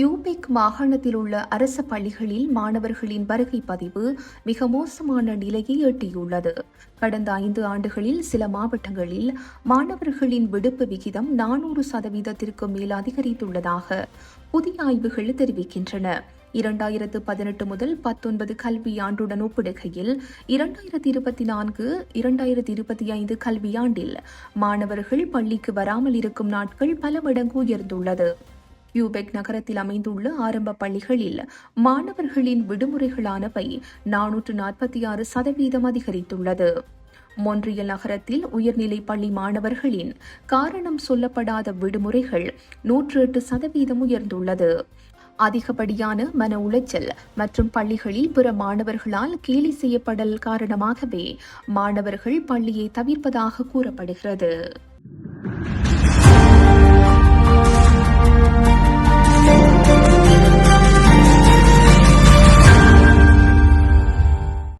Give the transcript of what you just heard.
யூபெக் மாகாணத்தில் உள்ள அரச பள்ளிகளில் மாணவர்களின் வருகை பதிவு மிக மோசமான நிலையை எட்டியுள்ளது. கடந்த ஐந்து ஆண்டுகளில் சில மாவட்டங்களில் மாணவர்களின் விடுப்பு விகிதம் நானூறு சதவீதத்திற்கு மேல் அதிகரித்துள்ளதாக புதிய ஆய்வுகள் தெரிவிக்கின்றன. இரண்டாயிரத்து பதினெட்டு முதல் பத்தொன்பது கல்வியாண்டுடன் ஒப்பிடுகையில் இரண்டாயிரத்தி இருபத்தி நான்கு இரண்டாயிரத்தி இருபத்தி ஐந்து கல்வியாண்டில் மாணவர்கள் பள்ளிக்கு வராமல் இருக்கும் நாட்கள் பல மடங்கு உயர்ந்துள்ளது. கியூபெக் நகரத்தில் அமைந்துள்ள ஆரம்ப பள்ளிகளில் மாணவர்களின் விடுமுறைகளானவை நானூற்று நாற்பத்தி ஆறு சதவீதம் அதிகரித்துள்ளது. மொன்றியல் நகரத்தில் உயர்நிலை பள்ளி மாணவர்களின் காரணம் சொல்லப்படாத விடுமுறைகள் நூற்று எட்டு சதவீதம் உயர்ந்துள்ளது. அதிகப்படியான மன உளைச்சல் மற்றும் பள்ளிகளில் பிற மாணவர்களால் கேலி செய்யப்படல் காரணமாகவே மாணவர்கள் பள்ளியை தவிர்ப்பதாக கூறப்படுகிறது.